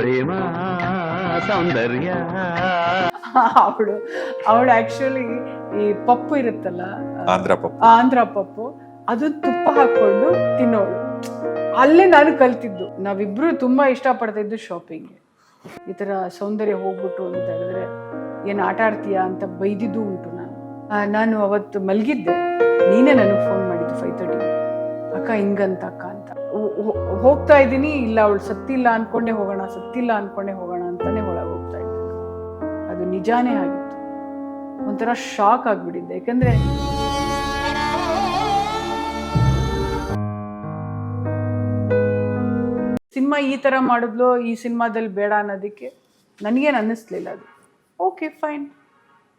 ಪ್ರೇಮ ಸೌಂದರ್ಯ. ಅವಳು ಅವಳು ಆಕ್ಚುಲಿ ಈ ಪಪ್ಪು ಇರುತ್ತಲ್ಲ ಆಂಧ್ರ ಪಪ್ಪು. ಆಂಧ್ರ ಪಪ್ಪು ಅದು ತುಪ್ಪ ಹಾಕೊಂಡು ತಿನ್ನೋಳು. ಅಲ್ಲೇ ನಾನು ಕಲ್ತಿದ್ದು. ನಾವಿಬ್ರು ತುಂಬಾ ಇಷ್ಟಪಡ್ತಾ ಇದ್ದು ಶಾಪಿಂಗ್ ಈ ತರ ಸೌಂದರ್ಯ ಹೋಗ್ಬಿಟ್ಟು ಅಂತ ಹೇಳಿದ್ರೆ ಏನು ಆಟ ಆಡ್ತೀಯಾ ಅಂತ ಬೈದಿದ್ದು ಉಂಟು ನಾನು. ನಾನು ಅವತ್ತು ಮಲಗಿದ್ದೆ. ನೀನೇ ನನಗೆ ಫೋನ್ ಮಾಡಿದ್ದು ಫೈವ್ ತರ್ಟಿ ಅಕ್ಕ ಹಿಂಗಂತ ಅಕ್ಕ. ಹೋಗ್ತಾ ಇದ್ದೀನಿ, ಇಲ್ಲ ಅವಳು ಸತ್ತಿಲ್ಲ ಅನ್ಕೊಂಡೆ ಹೋಗೋಣ, ಸತ್ತಿಲ್ಲ ಅನ್ಕೊಂಡೆ ಹೋಗೋಣ ಅಂತಾನೆ ಒಳಗೆ ಹೋಗ್ತಾ ಇದ್ದೆ. ಅದು ನಿಜಾನೇ ಆಗಿತ್ತು. ಒಂಥರ ಶಾಕ್ ಆಗ್ಬಿಟ್ಟಿದ್ದೆ. ಯಾಕಂದ್ರೆ ಸಿನಿಮಾ ಈ ಥರ ಮಾಡಿದ್ಲು, ಈ ಸಿನಿಮಾದಲ್ಲಿ ಬೇಡ ಅನ್ನೋದಕ್ಕೆ ನನಗೇನು ಅನ್ನಿಸ್ಲಿಲ್ಲ ಅದು. Okay fine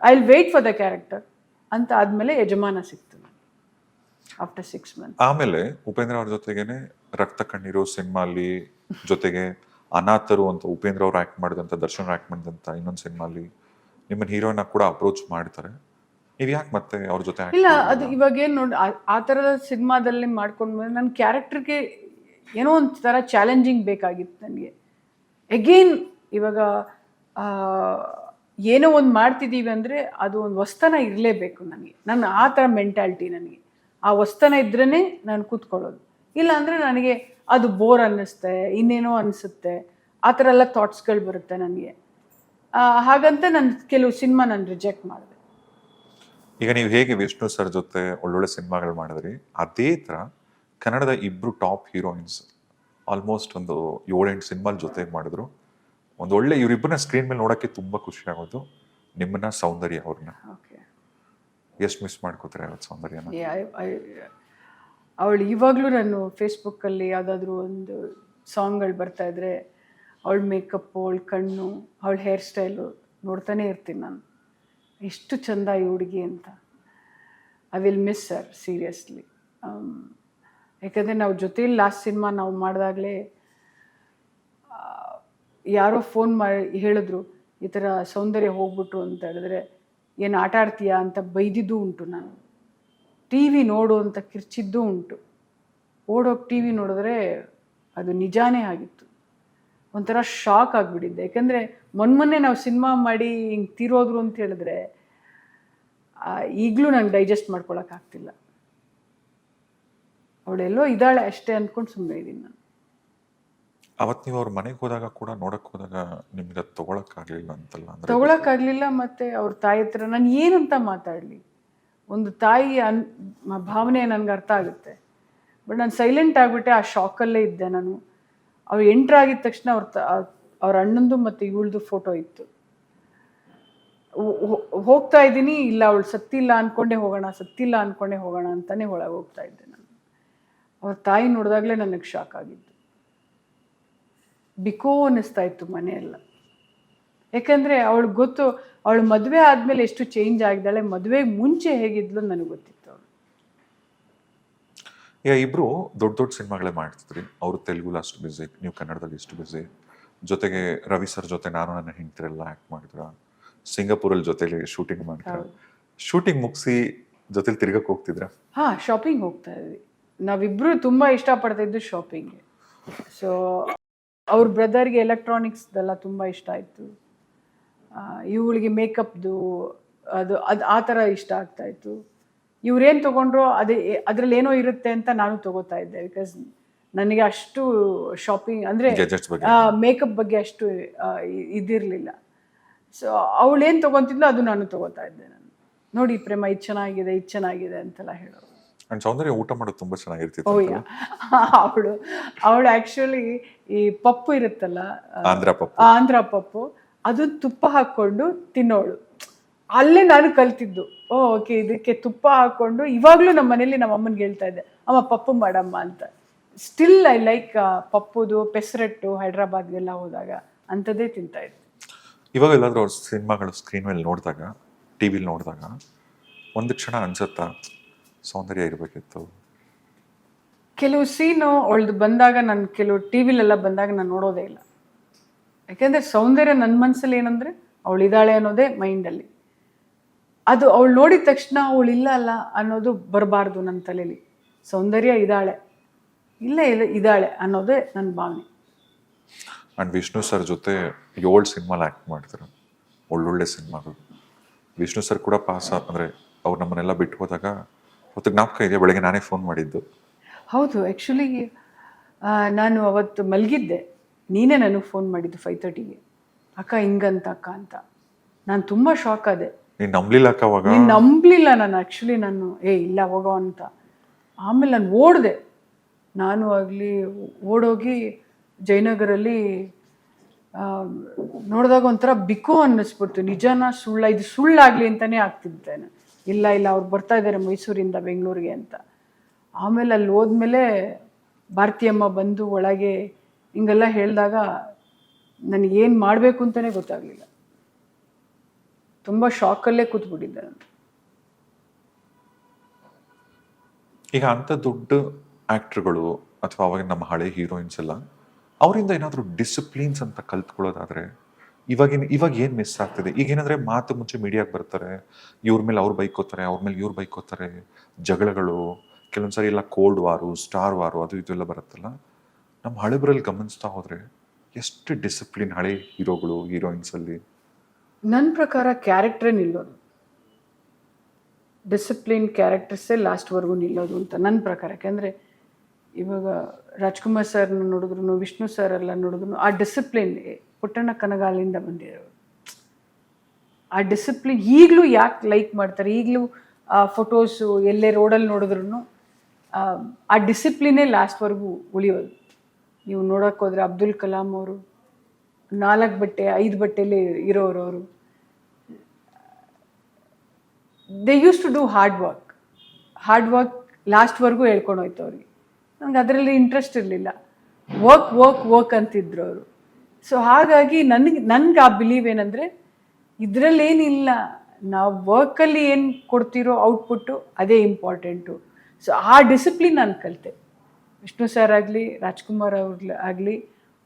I will wait for the character ಅಂತ ಆದಮೇಲೆ ಯಜಮಾನ ಸಿಕ್ತು. ಆಫ್ಟರ್ ಸಿಕ್ಸ್ ಮಂತ್ ಆಮೇಲೆ ಉಪೇಂದ್ರ ಅವ್ರ ಜೊತೆಗೇನೆ ರಕ್ತ ಕಣ್ಣೀರು ಸಿನಿಮಾ ಅಲ್ಲಿ ಜೊತೆಗೆ ಅನಾಥರು ಅಂತ ಉಪೇಂದ್ರ ಅವ್ರು ಆಕ್ಟ್ ಮಾಡಿದಂತ ದರ್ಶನ್ ಆಕ್ಟ್ ಮಾಡಿದಂತ ಇನ್ನೊಂದು ಸಿನಿಮಾ ಅಲ್ಲಿ ನಿಮ್ಮನ್ನ ಹೀರೋನ ಕೂಡ ಅಪ್ರೋಚ್ ಮಾಡ್ತಾರೆ. ನೀವು ಯಾಕೆ ಮತ್ತೆ ಅವ್ರ ಜೊತೆ ಇಲ್ಲ ಅದು ಇವಾಗ ಏನು ನೋಡಿ ಆ ಥರದ ಸಿನಿಮಾದಲ್ಲಿ ಮಾಡ್ಕೊಂಡು ಬಂದ್ರೆ ನನ್ನ ಕ್ಯಾರೆಕ್ಟರ್ಗೆ ಏನೋ ಒಂದು ಥರ ಚಾಲೆಂಜಿಂಗ್ ಬೇಕಾಗಿತ್ತು ನನಗೆ. ಎಗೇನ್ ಇವಾಗ ಏನೋ ಒಂದು ಮಾಡ್ತಿದ್ದೀವಿ ಅಂದರೆ ಅದು ಒಂದು ವಸ್ತನ ಇರಲೇಬೇಕು ನನಗೆ. ನನ್ನ ಆ ಥರ ಮೆಂಟಾಲಿಟಿ ನನಗೆ. ಆ ವಸ್ತನ ಇದ್ರೇ ನಾನು ಕೂತ್ಕೊಳ್ಳೋದು. ಇಲ್ಲ ಅಂದರೆ ನನಗೆ ಅದು ಬೋರ್ ಅನ್ನಿಸುತ್ತೆ ಇನ್ನೇನೋ ಅನಿಸುತ್ತೆ. ಆ ಥರ ಎಲ್ಲ ಥಾಟ್ಸ್ಗಳು ಬರುತ್ತೆ ನನಗೆ. ಹಾಗಂತ ನಾನು ಕೆಲವು ಸಿನಿಮಾ ನಾನು ರಿಜೆಕ್ಟ್ ಮಾಡಿದೆ. ಈಗ ನೀವು ಹೇಗೆ ವಿಷ್ಣು ಸರ್ ಜೊತೆ ಒಳ್ಳೊಳ್ಳೆ ಸಿನಿಮಾಗಳು ಮಾಡಿದ್ರಿ? ಅದೇ ಥರ ಕನ್ನಡದ ಇಬ್ಬರು ಟಾಪ್ ಹೀರೋಯಿನ್ಸ್ ಆಲ್ಮೋಸ್ಟ್ ಒಂದು ಏಳೆಂಟು ಸಿನಿಮಾ ಜೊತೆ ಮಾಡಿದ್ರು. ಒಂದು ಒಳ್ಳೆ ಇವರಿಬ್ಬರನ್ನ ಸ್ಕ್ರೀನ್ ಮೇಲೆ ನೋಡೋಕ್ಕೆ ತುಂಬ ಖುಷಿ ಆಗೋದು. ನಿಮ್ಮನ್ನ ಸೌಂದರ್ಯ ಅವ್ರನ್ನ. ಓಕೆ ಎಷ್ಟು ಮಿಸ್ ಮಾಡ್ಕೋತಾರೆ ಅವತ್ತು ಸೌಂದರ್ಯನ? ಅವಳು ಇವಾಗಲೂ ನಾನು ಫೇಸ್ಬುಕ್ಕಲ್ಲಿ ಯಾವುದಾದ್ರೂ ಒಂದು ಸಾಂಗ್ಗಳು ಬರ್ತಾ ಇದ್ರೆ ಅವಳ ಮೇಕಪ್ಪು ಅವಳ ಕಣ್ಣು, ಅವಳ ಹೇರ್ ಸ್ಟೈಲು ನೋಡ್ತಾನೆ ಇರ್ತೀನಿ ನಾನು. ಎಷ್ಟು ಚಂದ ಈ ಹುಡುಗಿ ಅಂತ. I will miss sir seriously ಯಾಕಂದರೆ ನಾವು ಜೊತೆಯಲ್ಲಿ ಲಾಸ್ಟ್ ಸಿನಿಮಾ ನಾವು ಮಾಡಿದಾಗಲೇ ಯಾರೋ ಫೋನ್ ಮಾಡಿ ಹೇಳಿದ್ರು, ಈ ಥರ ಸೌಂದರ್ಯ ಹೋಗ್ಬಿಟ್ರು ಅಂತ ಹೇಳಿದ್ರೆ ಏನು ಆಟ ಆಡ್ತೀಯಾ ಅಂತ ಬೈದಿದ್ದು ಉಂಟು ನಾನು. ಟಿ ವಿ ನೋಡು ಅಂತ ಕಿರ್ಚಿದ್ದು ಉಂಟು. ಓಡೋಗಿ ಟಿ ವಿ ನೋಡಿದ್ರೆ ಅದು ನಿಜಾನೇ ಆಗಿತ್ತು. ಒಂಥರ ಶಾಕ್ ಆಗಿಬಿಟ್ಟಿದ್ದೆ. ಯಾಕಂದರೆ ಮೊನ್ನೆ ನಾವು ಸಿನಿಮಾ ಮಾಡಿ ಹಿಂಗೆ ತೀರೋದ್ರು ಅಂತ ಹೇಳಿದ್ರೆ ಈಗಲೂ ನಂಗೆ ಡೈಜೆಸ್ಟ್ ಮಾಡ್ಕೊಳಕ್ಕಾಗ್ತಿಲ್ಲ ಅವಳೆಲ್ಲೋ ಇದ್ದಾಳೆ ಅಷ್ಟೇ ಅಂದ್ಕೊಂಡು ಸುಮ್ಮನೆ ಇದ್ದೀನಿ ನಾನು. ಅವತ್ ನೀವು ಅವ್ರ ಮನೆಗೆ ಹೋದಾಗ ಕೂಡ ನೋಡಕ್ ಹೋದಾಗ ನಿಮ್ಗೆ ಅದು ತಗೊಳಕ್ ಆಗ್ಲಿಲ್ಲ ಅಂತಲ್ಲ ಅಂದ್ರೆ ಆಗ್ಲಿಲ್ಲ ಮತ್ತೆ ಅವ್ರ ತಾಯಿ ಹತ್ರ ನಾನು ಏನಂತ ಮಾತಾಡಲಿ? ಒಂದು ತಾಯಿ ಅನ್ ಭಾವನೆ ನನ್ಗೆ ಅರ್ಥ ಆಗುತ್ತೆ. ಬಟ್ ನಾನು ಸೈಲೆಂಟ್ ಆಗಿಬಿಟ್ಟೆ ಆ ಶಾಕಲ್ಲೇ ಇದ್ದೆ ನಾನು. ಅವ್ರು ಎಂಟ್ರ್ ಆಗಿದ ತಕ್ಷಣ ಅವ್ರ ಅವ್ರ ಅಣ್ಣಂದು ಮತ್ತೆ ಇವಳ್ದು ಫೋಟೋ ಇತ್ತು. ಹೋಗ್ತಾ ಇದ್ದೀನಿ ಇಲ್ಲ ಅವಳು ಸತ್ತಿಲ್ಲ ಅನ್ಕೊಂಡೆ ಹೋಗೋಣ ಸತ್ತಿಲ್ಲ ಅನ್ಕೊಂಡೆ ಹೋಗೋಣ ಅಂತಾನೆ ಒಳಗೆ ಹೋಗ್ತಾ ಇದ್ದೆ ನಾನು. ಅವ್ರ ತಾಯಿ ನೋಡಿದಾಗಲೇ ನನಗೆ ಶಾಕ್ ಆಗಿದ್ದು ಬಿಕೋ ಅನ್ನಿಸ್ತಾ ಇತ್ತು ಮನೆಯೆಲ್ಲ. ಯಾಕಂದರೆ ಅವಳು ಗೊತ್ತು ಅವಳು ಮದುವೆ ಆದಮೇಲೆ ಎಷ್ಟು ಚೇಂಜ್ ಆಗಿದ್ದಾಳೆ ಮದುವೆಗೆ ಮುಂಚೆ ಹೇಗಿದ್ಲು ನನಗೆ ಗೊತ್ತಿತ್ತು ಅವಳು. ಈಗ ಇಬ್ರು ದೊಡ್ಡ ದೊಡ್ಡ ಸಿನಿಮಾಗಳೇ ಮಾಡ್ತಿದ್ರಿ. ಅವರು ತೆಲುಗು ಅಷ್ಟು ಬಿಸಿ ನೀವು ಕನ್ನಡದಲ್ಲಿ ಎಷ್ಟು ಬಿಸಿ ಜೊತೆಗೆ ರವಿ ಸರ್ ಜೊತೆ ನಾನು ನನ್ನ ಹೆಂಡತಿರೆಲ್ಲ ಆ್ಯಕ್ಟ್ ಮಾಡಿದ್ರ. ಸಿಂಗಾಪುರಲ್ಲಿ ಜೊತೆಲಿ ಶೂಟಿಂಗ್ ಮಾಡಿದ್ರ. ಶೂಟಿಂಗ್ ಮುಗಿಸಿ ಜೊತೆಲಿ ತಿರ್ಗಕ್ಕೆ ಹೋಗ್ತಿದ್ರ? ಹಾಂ ಶಾಪಿಂಗ್ ಹೋಗ್ತಾ ಇದ್ವಿ. ನಾವಿಬ್ಬರು ತುಂಬ ಇಷ್ಟಪಡ್ತಾ ಇದ್ದು ಶಾಪಿಂಗ್ ಸೊ ಅವ್ರ ಬ್ರದರ್ಗೆ ಎಲೆಕ್ಟ್ರಾನಿಕ್ಸ್ದೆಲ್ಲ ತುಂಬ ಇಷ್ಟ ಆಯಿತು. ಇವಳಿಗೆ ಮೇಕಪ್ದು ಅದು ಅದು ಆ ಥರ ಇಷ್ಟ ಆಗ್ತಾ ಇತ್ತು. ಇವ್ರೇನು ತೊಗೊಂಡ್ರೋ ಅದೇ ಅದರಲ್ಲಿ ಏನೋ ಇರುತ್ತೆ ಅಂತ ನಾನು ತಗೋತಾ ಇದ್ದೆ ಬಿಕಾಸ್ ನನಗೆ ಅಷ್ಟು ಶಾಪಿಂಗ್ ಅಂದರೆ ಮೇಕಪ್ ಬಗ್ಗೆ ಅಷ್ಟು ಇದಿರಲಿಲ್ಲ. ಸೊ ಅವಳೇನು ತೊಗೊತಿದ್ಲು ಅದು ನಾನು ತಗೋತಾ ಇದ್ದೆ ನಾನು. ನೋಡಿ ಪ್ರೇಮ ಇದು ಚೆನ್ನಾಗಿದೆ ಇದು ಚೆನ್ನಾಗಿದೆ ಅಂತೆಲ್ಲ ಹೇಳೋರು. ಅಂಡ್ ಸೌಂದರ್ಯ ಊಟ ಮಾಡೋದು ತುಂಬಾ ಚೆನ್ನಾಗಿರ್ತಿತ್ತು ಓಯ್ಯ ಅವಳು ಅವಳು ಆ್ಯಕ್ಚುಲಿ ಈ ಪಪ್ಪು ಇರುತ್ತಲ್ಲ ಆಂಧ್ರ ಪಪ್ಪು. ಆಂಧ್ರ ಪಪ್ಪು ಅದು ತುಪ್ಪ ಹಾಕ್ಕೊಂಡು ತಿನ್ನೋಳು. ಅಲ್ಲೇ ನಾನು ಕಲ್ತಿದ್ದು. ಓ ಓಕೆ ಇದಕ್ಕೆ ತುಪ್ಪ ಹಾಕ್ಕೊಂಡು ಇವಾಗಲೂ ನಮ್ಮ ಮನೇಲಿ ನಮ್ಮ ಅಮ್ಮನಿಗೆ ಹೇಳ್ತಾ ಇದ್ದೆ ಅಮ್ಮ ಪಪ್ಪು ಮಾಡಮ್ಮ ಅಂತ. ಸ್ಟಿಲ್ ಐ ಲೈಕ್ ಪಪ್ಪುದು ಪೆಸರಟ್ಟು ಹೈದ್ರಾಬಾದ್ಗೆಲ್ಲ ಹೋದಾಗ ಅಂಥದ್ದೇ ತಿಂತಾ ಇದ್ದೆ. ಇವಾಗ ಎಲ್ಲಾದರೂ ಅವ್ರ ಸಿನಿಮಾಗಳು ಸ್ಕ್ರೀನ್ ಮೇಲೆ ನೋಡಿದಾಗ ಟಿವಿಲಿ ನೋಡಿದಾಗ ಒಂದು ಕ್ಷಣ ಅನ್ಸತ್ತಾ ಸೌಂದರ್ಯ ಇರಬೇಕಿತ್ತು. ಕೆಲವು ಸೀನು ಅವಳದು ಬಂದಾಗ ನಾನು ಕೆಲವು ಟಿ ವಿಲೆಲ್ಲ ಬಂದಾಗ ನಾನು ನೋಡೋದೇ ಇಲ್ಲ. ಯಾಕೆಂದರೆ ಸೌಂದರ್ಯ ನನ್ನ ಮನಸ್ಸಲ್ಲಿ ಏನಂದರೆ ಅವಳು ಇದ್ದಾಳೆ ಅನ್ನೋದೇ ಮೈಂಡಲ್ಲಿ. ಅದು ಅವಳು ನೋಡಿದ ತಕ್ಷಣ ಅವಳು ಇಲ್ಲ ಅಲ್ಲ ಅನ್ನೋದು ಬರಬಾರ್ದು ನನ್ನ ತಲೆಯಲ್ಲಿ ಸೌಂದರ್ಯ ಇದ್ದಾಳೆ. ಇಲ್ಲ ಇಲ್ಲ ಇದ್ದಾಳೆ ಅನ್ನೋದೇ ನನ್ನ ಭಾವನೆ. ಆ್ಯಂಡ್ ವಿಷ್ಣು ಸರ್ ಜೊತೆ ಏಳು ಸಿನಿಮಾಲ್ ಆ್ಯಕ್ಟ್ ಮಾಡ್ತಾರೆ. ಒಳ್ಳೊಳ್ಳೆ ಸಿನಿಮಾಗಳು. ವಿಷ್ಣು ಸರ್ ಕೂಡ ಪಾಸ್ ಅಂದರೆ ಅವ್ರು ನಮ್ಮನ್ನೆಲ್ಲ ಬಿಟ್ಟು ಹೋದಾಗ ಅವತ್ತು ಜ್ಞಾಪಕ ಇದೆ ಬೆಳಗ್ಗೆ ನಾನೇ ಫೋನ್ ಮಾಡಿದ್ದು. ಹೌದು ಆ್ಯಕ್ಚುಲಿ ನಾನು ಅವತ್ತು ಮಲಗಿದ್ದೆ. ನೀನೇ ನನಗೆ ಫೋನ್ ಮಾಡಿದ್ದು ಫೈವ್ ತರ್ಟಿಗೆ ಅಕ್ಕ ಹಿಂಗಂತ ಅಕ್ಕ ಅಂತ. ನಾನು ತುಂಬ ಶಾಕ್ ಆದೆ. ನೀನು ನಂಬಲಿಲ್ಲ ಅಕ್ಕ ಅವಾಗ? ನೀನು ನಂಬಲಿಲ್ಲ ನಾನು ಆ್ಯಕ್ಚುಲಿ ನಾನು ಏ ಇಲ್ಲ ಹೋಗೋ ಅಂತ. ಆಮೇಲೆ ನಾನು ಓಡಿದೆ. ನಾನು ಆಗಲಿ ಓಡೋಗಿ ಜಯನಗರಲ್ಲಿ ನೋಡಿದಾಗ ಒಂಥರ ಬಿಕೋ ಅನ್ನಿಸ್ಬಿಡ್ತು. ನಿಜನ ಸುಳ್ಳ ಇದು ಸುಳ್ಳಾಗಲಿ ಅಂತಲೇ ಆಗ್ತಿದ್ದೇನೆ ಇಲ್ಲ ಇಲ್ಲ, ಅವ್ರು ಬರ್ತಾ ಇದ್ದಾರೆ ಮೈಸೂರಿಂದ ಬೆಂಗಳೂರಿಗೆ ಅಂತ. ಆಮೇಲೆ ಅಲ್ಲಿ ಹೋದ್ಮೇಲೆ ಭಾರತೀಯಮ್ಮ ಬಂದು ಒಳಗೆ ಹಿಂಗೆಲ್ಲ ಹೇಳಿದಾಗ ನನಗೇನು ಮಾಡಬೇಕು ಅಂತಲೇ ಗೊತ್ತಾಗಲಿಲ್ಲ. ತುಂಬ ಶಾಕಲ್ಲೇ ಕೂತ್ಬಿಟ್ಟಿದ್ದೆ ನಾನು. ಈಗ ಅಂಥ ದೊಡ್ಡ ಆ್ಯಕ್ಟ್ರುಗಳು ಅಥವಾ ಅವಾಗ ನಮ್ಮ ಹಳೆ ಹೀರೋಯಿನ್ಸ್ ಎಲ್ಲ, ಅವರಿಂದ ಏನಾದರೂ ಡಿಸಿಪ್ಲಿನ್ಸ್ ಅಂತ ಕಲ್ತ್ಕೊಳ್ಳೋದಾದ್ರೆ ಇವಾಗಿನ ಇವಾಗ ಏನು ಮಿಸ್ ಆಗ್ತಿದೆ? ಈಗ ಏನಂದ್ರೆ ಮಾತು ಮುಂಚೆ ಮೀಡಿಯಾಗೆ ಬರ್ತಾರೆ, ಇವ್ರ ಮೇಲೆ ಅವ್ರು ಬೈಕೋತಾರೆ ಅವ್ರ ಮೇಲೆ ಇವ್ರು ಬೈಕೋತಾರೆ ಜಗಳಗಳು, ಕೆಲವೊಂದ್ಸರಿ ಎಲ್ಲ ಕೋಲ್ಡ್ ವಾರು ಸ್ಟಾರ್ ವಾರು ಅದು ಇದು ಎಲ್ಲ ಬರುತ್ತಲ್ಲ ನಮ್ಮ ಹಳೆಬರಲ್ಲಿ ಗಮನಿಸ್ತಾ ಹೋದ್ರೆ ಎಷ್ಟು ಡಿಸಿಪ್ಲಿನ್ ಹಳೆ ಹೀರೋಗಳು ಹೀರೋಯಿನ್ಸ್ ಅಲ್ಲಿ? ನನ್ನ ಪ್ರಕಾರ ಕ್ಯಾರೆಕ್ಟರ್ ನಿಲ್ಲೋದು. ಡಿಸಿಪ್ಲಿನ್ ಕ್ಯಾರೆಕ್ಟರ್ಸೇ ಲಾಸ್ಟ್ವರೆಗೂ ನಿಲ್ಲೋದು ಅಂತ ನನ್ನ ಪ್ರಕಾರ. ಯಾಕೆಂದರೆ ಇವಾಗ ರಾಜ್ಕುಮಾರ್ ಸರ್ನ ನೋಡಿದ್ರು ವಿಷ್ಣು ಸರ್ ಎಲ್ಲ ನೋಡಿದ್ರು ಆ ಡಿಸಿಪ್ಲಿನ್ ಪುಟ್ಟಣ್ಣ ಕನಗಾಲಿಂದ ಬಂದಿರೋರು. ಆ ಡಿಸಿಪ್ಲಿನ್ ಈಗಲೂ ಯಾಕೆ ಲೈಕ್ ಮಾಡ್ತಾರೆ? ಈಗಲೂ ಆ ಫೋಟೋಸು ಎಲ್ಲೇ ರೋಡಲ್ಲಿ ನೋಡಿದ್ರು ಆ ಡಿಸಿಪ್ಲಿನೇ ಲಾಸ್ಟ್ವರೆಗೂ ಉಳಿಯೋದು. ನೀವು ನೋಡೋಕೆ ಹೋದ್ರೆ ಅಬ್ದುಲ್ ಕಲಾಂ ಅವರು, ನಾಲ್ಕು ಬಟ್ಟೆ, ಐದು ಬಟ್ಟೆಯಲ್ಲಿ ಇರೋರು ಅವರು. They use to do hard work hard work ಲಾಸ್ಟ್ವರೆಗೂ ಹೇಳ್ಕೊಂಡು ಹೋಯ್ತು ಅವ್ರಿಗೆ. ನನಗೆ ಅದರಲ್ಲಿ ಇಂಟ್ರೆಸ್ಟ್ ಇರಲಿಲ್ಲ. ವರ್ಕ್ ವರ್ಕ್ ವರ್ಕ್ ಅಂತಿದ್ರು ಅವರು. ಸೊ ಹಾಗಾಗಿ ನನಗೆ ನನಗೆ ಆ ಬಿಲೀವ್ ಏನಂದರೆ, ಇದರಲ್ಲೇನಿಲ್ಲ. ನಾವು ವರ್ಕಲ್ಲಿ ಏನು ಕೊಡ್ತಿರೋ ಔಟ್ಪುಟ್ಟು ಅದೇ ಇಂಪಾರ್ಟೆಂಟು ಸೊ ಆ ಡಿಸಿಪ್ಲಿನ್ ನಾನು ಕಲಿತೆ. ವಿಷ್ಣು ಸರ್ ಆಗಲಿ, ರಾಜ್ಕುಮಾರ್ ಅವ್ರ ಆಗಲಿ,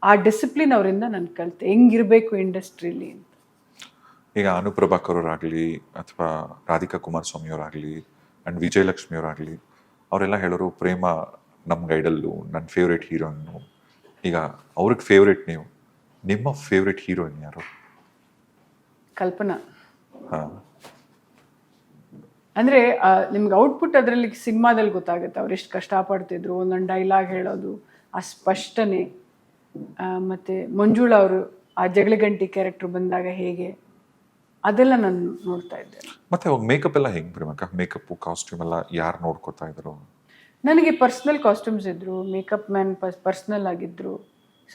ಆ ಡಿಸಿಪ್ಲಿನ್ ಅವರಿಂದ ನಾನು ಕಲಿತೆ. ಹೆಂಗಿರಬೇಕು ಇಂಡಸ್ಟ್ರೀಲಿ ಅಂತ. ಈಗ ಅನುಪ್ರಭಾಕರ್ ಅವರಾಗಲಿ ಅಥವಾ ರಾಧಿಕಾ ಕುಮಾರಸ್ವಾಮಿ ಅವರಾಗಲಿ ಆ್ಯಂಡ್ ವಿಜಯಲಕ್ಷ್ಮಿ ಅವರಾಗಲಿ ಅವರೆಲ್ಲ ಹೇಳೋರು, ಪ್ರೇಮ ನಮ್ಮ ಗೈಡಲ್ಲು ನನ್ನ ಫೇವ್ರೇಟ್ ಹೀರೋಯಿನ್ನು ಈಗ ಅವ್ರಿಗೆ ಫೇವ್ರೇಟ್ ನೀವು. ನಿಮ್ಮ ಫೇವ್ರೆಟ್ ಹೀರೋಯಿನ್ ಯಾರು? ಕಲ್ಪನಾ. ಹಾಂ. ಅಂದರೆ ನಿಮ್ಗೆ ಔಟ್ಪುಟ್ ಅದರಲ್ಲಿ ಸಿನಿಮಾದಲ್ಲಿ ಗೊತ್ತಾಗುತ್ತೆ ಅವ್ರು ಎಷ್ಟು ಕಷ್ಟಪಡ್ತಿದ್ರು ಒಂದೊಂದು ಡೈಲಾಗ್ ಹೇಳೋದು ಆ ಸ್ಪಷ್ಟನೆ ಮತ್ತೆ ಮಂಜುಳ ಅವರು ಆ ಜಗಳಗಂಟಿ ಕ್ಯಾರೆಕ್ಟರ್ ಬಂದಾಗ ಹೇಗೆ ಅದೆಲ್ಲ ನಾನು ನೋಡ್ತಾ ಇದ್ದೆ. ಮತ್ತೆ ಅವಾಗ ಮೇಕಪ್ ಎಲ್ಲ ಹೆಂಗ್ ಪ್ರೇಮಕ್ಕ ಮೇಕಪ್ಪು ಕಾಸ್ಟ್ಯೂಮ್ ಎಲ್ಲ ಯಾರು ನೋಡ್ಕೋತಾ ಇದ್ರು? ನನಗೆ ಪರ್ಸ್ನಲ್ ಕಾಸ್ಟ್ಯೂಮ್ಸ್ ಇದ್ದರು ಮೇಕಪ್ ಮ್ಯಾನ್ ಪರ್ಸ್ನಲ್ ಆಗಿದ್ದರು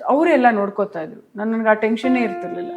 ಅವರೆಲ್ಲ ನೋಡ್ಕೋತಾ ಇದ್ರು. ನಾನು ನನಗೆ ಆ ಟೆನ್ಷನ್ನೇ ಇರ್ತಿರ್ಲಿಲ್ಲ.